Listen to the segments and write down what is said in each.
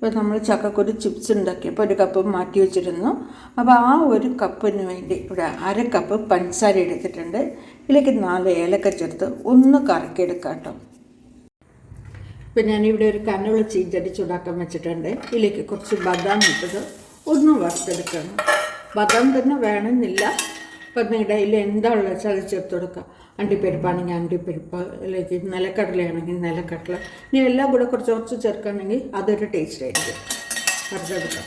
ഇപ്പോൾ നമ്മൾ ചക്കക്കുരു ചിപ്സ് ഉണ്ടാക്കിയപ്പോൾ ഒരു കപ്പ് മാറ്റി വെച്ചിരുന്നു. അപ്പോൾ ആ ഒരു കപ്പിന് വേണ്ടി ഇവിടെ അര കപ്പ് പഞ്ചസാര എടുത്തിട്ടുണ്ട്. ഇതിലേക്ക് നാല് ഏലക്ക ചേർത്ത് ഒന്ന് കറക്കിയെടുക്കാം കേട്ടോ. ഇപ്പം ഞാനിവിടെ ഒരു കനുള്ള ചീഞ്ചടി ചൂടാക്കാൻ വെച്ചിട്ടുണ്ട്. ഇതിലേക്ക് കുറച്ച് ബദാം ഇട്ടത് ഒന്ന് വറുത്തെടുക്കണം. ബദാം തന്നെ വേണമെന്നില്ല. അപ്പം നിങ്ങളുടെ കയ്യിൽ എന്താ ഉള്ളത് ചേർത്ത് കൊടുക്കുക. അണ്ടിപ്പരിപ്പാണെങ്കിൽ അണ്ടിപ്പരിപ്പ് അല്ലെങ്കിൽ നിലക്കടലയാണെങ്കിൽ നിലക്കടല. ഇനി എല്ലാം കൂടെ കുറച്ച് കുറച്ച് ചേർക്കുകയാണെങ്കിൽ അതൊരു ടേസ്റ്റ് ആയിരിക്കും. കുറച്ചെടുക്കാം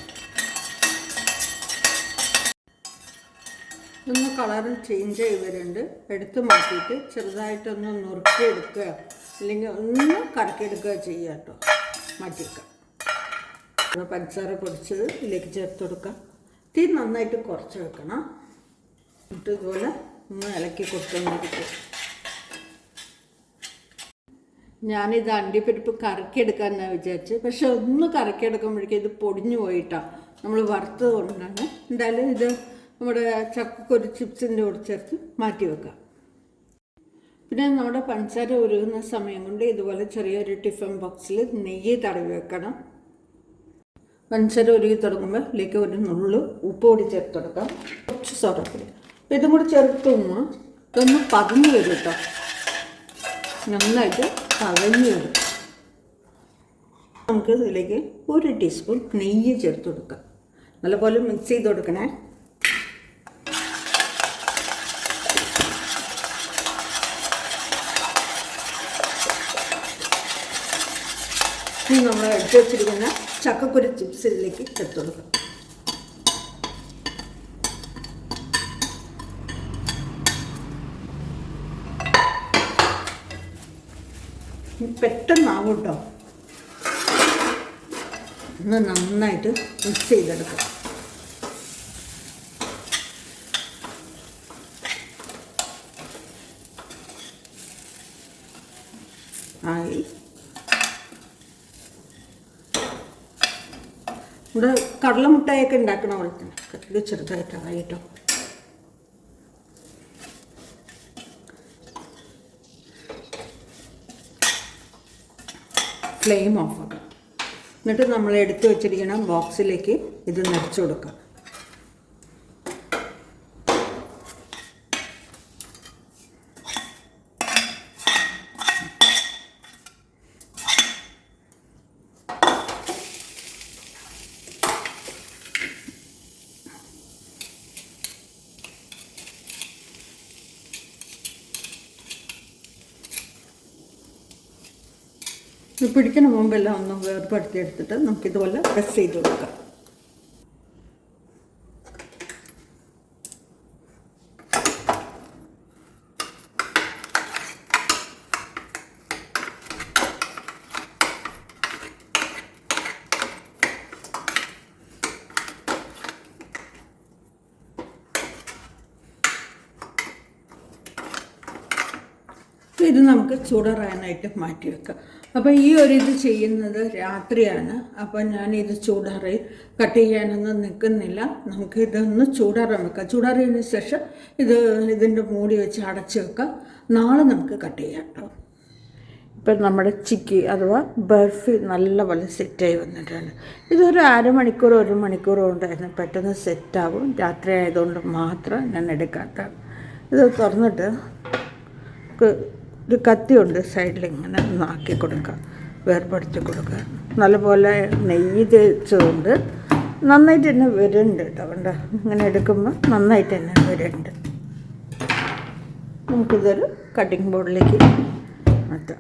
ഒന്ന് കളർ ചേഞ്ച് ചെയ്ത് വരുന്നുണ്ട് എടുത്ത് മാറ്റിയിട്ട് ചെറുതായിട്ടൊന്ന് നുറുക്കിയെടുക്കുക. അല്ലെങ്കിൽ ഒന്ന് കറക്കിയെടുക്കുക ചെയ്യുക കേട്ടോ. മാറ്റിയേക്കാം അപ്പോൾ പഞ്ചസാര പൊടിച്ചത് ഇതിലേക്ക് ചേർത്ത് കൊടുക്കാം. തീ നന്നായിട്ട് കുറച്ച് വെക്കണം. എന്നിട്ട് ഇതുപോലെ ഒന്ന് ഇളക്കി കൊടുത്തോണ്ടിരിക്കും ഞാനിത് അണ്ടിപ്പരിപ്പ് കറക്കിയെടുക്കാമെന്നാണ് വിചാരിച്ച്. പക്ഷെ ഒന്ന് കറക്കിയെടുക്കുമ്പോഴേക്കും ഇത് പൊടിഞ്ഞു പോയിട്ടാണ് നമ്മൾ വറുത്തത് കൊണ്ടാണ്. എന്തായാലും ഇത് നമ്മുടെ ചക്കക്കൊരു ചിപ്സിന്റെ കൂടെ ചേർത്ത് മാറ്റി വെക്കാം. പിന്നെ നമ്മുടെ പഞ്ചസാര ഉരുകുന്ന സമയം കൊണ്ട് ഇതുപോലെ ചെറിയൊരു ടിഫിൻ ബോക്സിൽ നെയ്യ് തടവി വെക്കണം. പഞ്ചസാര ഉരുകി തുടങ്ങുമ്പോൾ ഇതിലേക്ക് ഒരു നുള്ളു ഉപ്പ് കൂടി ചേർത്ത് കൊടുക്കാം. കുറച്ച് സോഡപ്പൊടി അപ്പോൾ ഇതും കൂടി ചേർത്തുമ്പോൾ ഇതൊന്ന് പതഞ്ഞു വരും കേട്ടോ. നന്നായിട്ട് പതഞ്ഞു വരും. നമുക്ക് ഇതിലേക്ക് ഒരു ടീസ്പൂൺ നെയ്യ് ചേർത്ത് കൊടുക്കാം. നല്ലപോലെ മിക്സ് ചെയ്ത് കൊടുക്കണേ. നമ്മൾ എടുത്ത് വെച്ചിരിക്കുന്ന ചക്കക്കുരു ചിപ്സിലേക്ക് ചേർത്ത് കൊടുക്കാം. പെട്ടെന്നാവും കേട്ടോ ഒന്ന് നന്നായിട്ട് മിക്സ് ചെയ്തെടുക്കാം. ആയി. ഇവിടെ കടലമുട്ടായൊക്കെ ഉണ്ടാക്കണ പോലെ തന്നെ ചെറുതായിട്ട് കേട്ടോ. ഫ്ലെയിം ഓഫ് ആക്കാം. എന്നിട്ട് നമ്മൾ എടുത്തു വെച്ചിരിക്കുന്ന ബോക്സിലേക്ക് ഇത് നിറച്ചു കൊടുക്കാം ഇത് പിടിക്കുന്ന മുമ്പെല്ലാം ഒന്ന് വേർപ്പെടുത്തി എടുത്തിട്ട് നമുക്കിതുപോലെ പ്രസ് ചെയ്ത് കൊടുക്കാം. ഇത് നമുക്ക് ചൂടാറാനായിട്ട് മാറ്റി വെക്കാം. അപ്പോൾ ഈ ഒരു ഇത് ചെയ്യുന്നത് രാത്രിയാണ്. അപ്പോൾ ഞാൻ ഇത് ചൂടാറി കട്ട് ചെയ്യാനൊന്നും നിൽക്കുന്നില്ല. നമുക്ക് ഇതൊന്ന് ചൂടാറാൻ വെക്കാം. ചൂടാറിയതിന് ശേഷം ഇത് ഇതിന്റെ മൂടി വെച്ച് അടച്ച് വെക്കാം. നാളെ നമുക്ക് കട്ട് ചെയ്യാം കേട്ടോ. ഇപ്പം നമ്മുടെ ചിക്കി അഥവാ ബർഫി നല്ലപോലെ സെറ്റായി വന്നിട്ടുണ്ട്. ഇതൊരു അരമണിക്കൂർ ഒരു മണിക്കൂർ കൊണ്ടായിരുന്നു പെട്ടെന്ന് സെറ്റാവും. രാത്രി ആയതുകൊണ്ട് മാത്രം ഞാൻ എടുക്കാത്ത. ഇത് തുറന്നിട്ട് ഒരു കത്തിയുണ്ട് സൈഡിൽ ഇങ്ങനെ നാക്കി കൊടുക്കുക വേർപെടുത്തി കൊടുക്കുക നല്ലപോലെ നെയ്യ് തേച്ചതുകൊണ്ട് നന്നായിട്ട് തന്നെ വരുന്നുണ്ട് കേട്ടോ. കണ്ട ഇങ്ങനെ എടുക്കുമ്പോൾ നന്നായിട്ട് തന്നെ വരുന്നുണ്ട്. നമുക്കിതൊരു കട്ടിംഗ് ബോർഡിലേക്ക് മാറ്റാം.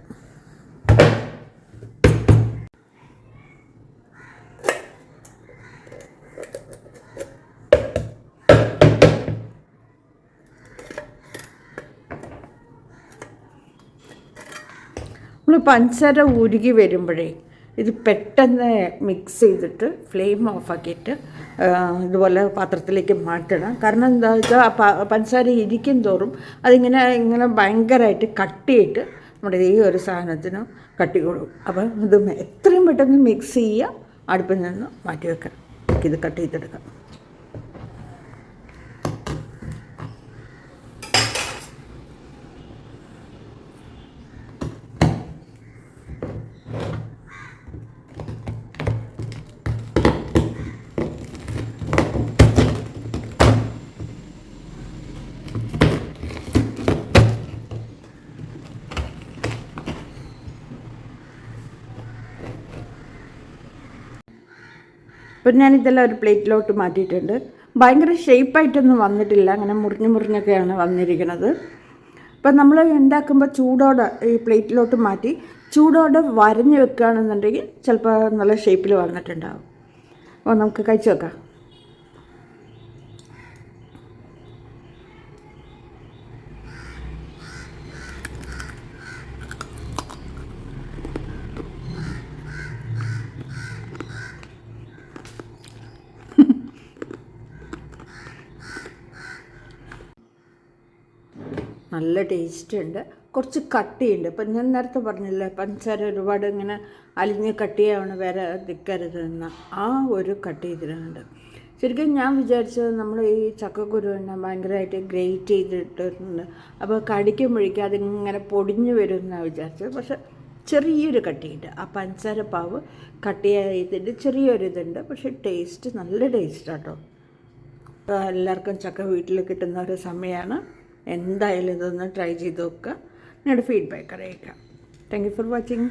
പഞ്ചസാര ഉരുകി വരുമ്പോഴേ ഇത് പെട്ടെന്ന് മിക്സ് ചെയ്തിട്ട് ഫ്ലെയിം ഓഫാക്കിയിട്ട് ഇതുപോലെ പാത്രത്തിലേക്ക് മാറ്റണം. കാരണം എന്താ വെച്ചാൽ പഞ്ചസാര ഇരിക്കും തോറും അതിങ്ങനെ ഇങ്ങനെ ഭയങ്കരമായിട്ട് കട്ടിയിട്ട് നമ്മുടെ ഈ ഒരു സാധനത്തിന് കട്ടി കൊടുക്കും. അപ്പം ഇത് എത്രയും പെട്ടെന്ന് മിക്സ് ചെയ്യുക അടുപ്പിൽ നിന്ന് മാറ്റി വെക്കണം ഇത് കട്ട് ചെയ്തെടുക്കാം അപ്പം ഞാനിതെല്ലാം ഒരു പ്ലേറ്റിലോട്ട് മാറ്റിയിട്ടുണ്ട്. ഭയങ്കര ഷേപ്പായിട്ടൊന്നും വന്നിട്ടില്ല. അങ്ങനെ മുറിഞ്ഞ് മുറിഞ്ഞൊക്കെയാണ് വന്നിരിക്കുന്നത്. അപ്പം നമ്മൾ ഉണ്ടാക്കുമ്പോൾ ചൂടോടെ ഈ പ്ലേറ്റിലോട്ട് മാറ്റി ചൂടോടെ വരഞ്ഞ് വെക്കുകയാണെന്നുണ്ടെങ്കിൽ ചിലപ്പോൾ നല്ല ഷേപ്പിൽ വന്നിട്ടുണ്ടാവും. അപ്പോൾ നമുക്ക് കഴിച്ചു വെക്കാം നല്ല ടേസ്റ്റ് ഉണ്ട്. കുറച്ച് കട്ടിയുണ്ട്. ഇപ്പം ഞാൻ നേരത്തെ പറഞ്ഞില്ലേ പഞ്ചസാര ഒരുപാട് ഇങ്ങനെ അലിഞ്ഞ് കട്ടിയാവണം വരെ നിൽക്കരുതെന്ന് ആ ഒരു കട്ടി ഇതിനുണ്ട് ശരിക്കും ഞാൻ വിചാരിച്ചത് നമ്മൾ ഈ ചക്കക്കുരു തന്നെ ഭയങ്കരമായിട്ട് ഗ്രേറ്റ് ചെയ്തിട്ടുണ്ട് അപ്പോൾ കടിക്കുമ്പോഴേക്കും അതിങ്ങനെ പൊടിഞ്ഞു വരും എന്നാണ് വിചാരിച്ചത്. പക്ഷെ ചെറിയൊരു കട്ടിയുണ്ട്. ആ പഞ്ചസാര പാവ് കട്ടിയായതിന്റെ ചെറിയൊരു ഇതുണ്ട്. പക്ഷെ ടേസ്റ്റ് നല്ല ടേസ്റ്റാട്ടോ എല്ലാവർക്കും ചക്ക വീട്ടിൽ കിട്ടുന്ന ഒരു സമയമാണ്. എന്തായാലും ഇതൊന്ന് ട്രൈ ചെയ്ത് നോക്കുക. നിങ്ങളുടെ ഫീഡ്ബാക്ക് അറിയിക്കാം താങ്ക് യു ഫോർ വാച്ചിങ്